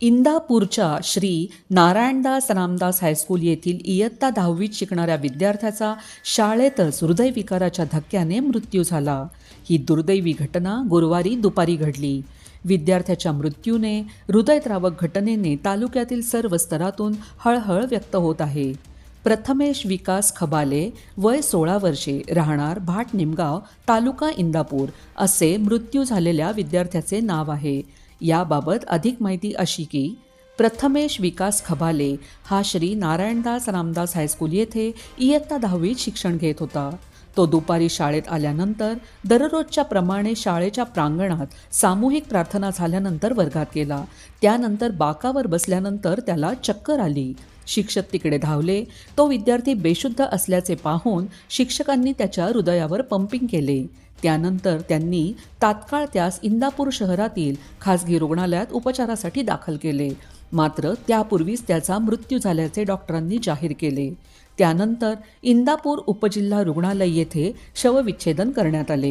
इंदापूरच्या Shri Narayandas Ramdas high school येथील इयत्ता दहावीत शिकणाऱ्या विद्यार्थ्याचा शाळेतच हृदयविकाराच्या धक्क्याने मृत्यू झाला. ही दुर्दैवी घटना गुरुवारी दुपारी घडली. विद्यार्थ्याच्या मृत्यूने हृदयद्रावक घटनेने तालुक्यातील सर्व स्तरातून हळहळ व्यक्त होत आहे. प्रथमेश विकास खबाले वय सोळा वर्षे राहणार भाट निमगाव तालुका इंदापूर असे मृत्यू झालेल्या विद्यार्थ्याचे नाव आहे. याबाबत अधिक माहिती अशी की प्रथमेश विकास खबाले हा श्री नारायणदास रामदास हायस्कूल येथे इयत्ता दहावीत शिक्षण घेत होता. तो दुपारी शाळेत आल्यानंतर दररोजच्या प्रमाणे शाळेच्या प्रांगणात सामूहिक प्रार्थना झाल्यानंतर वर्गात गेला. त्यानंतर बाकावर बसल्यानंतर त्याला चक्कर आली. शिक्षक तिकडे धावले. तो विद्यार्थी बेशुद्ध असल्याचे पाहून शिक्षकांनी त्याच्या हृदयावर पंपिंग केले. त्यानंतर त्यांनी तात्काळ त्यास इंदापूर शहरातील खासगी रुग्णालयात उपचारासाठी दाखल केले. मात्र त्यापूर्वीच त्याचा मृत्यू झाल्याचे डॉक्टरांनी जाहीर केले. त्यानंतर इंदापूर उपजिल्हा रुग्णालय येथे शवविच्छेदन करण्यात आले.